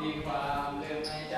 มีความเร็วในใจ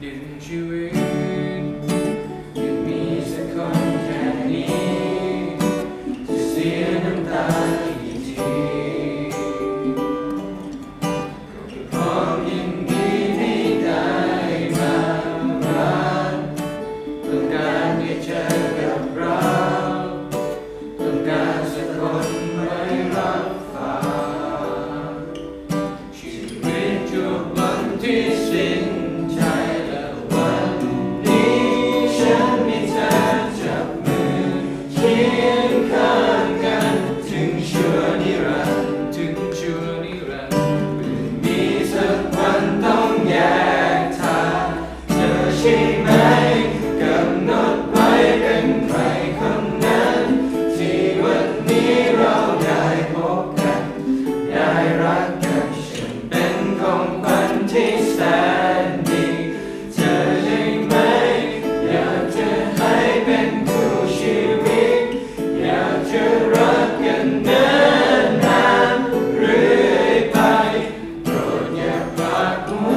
didn't you? Amen.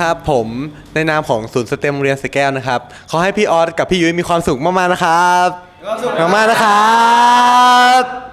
ครับผมในนามของศูนย์สเต็มเรียนสแก้วนะครับขอให้พี่ออสกับพี่ยุ้ยมีความสุขมากๆนะครับ มากๆนะครับ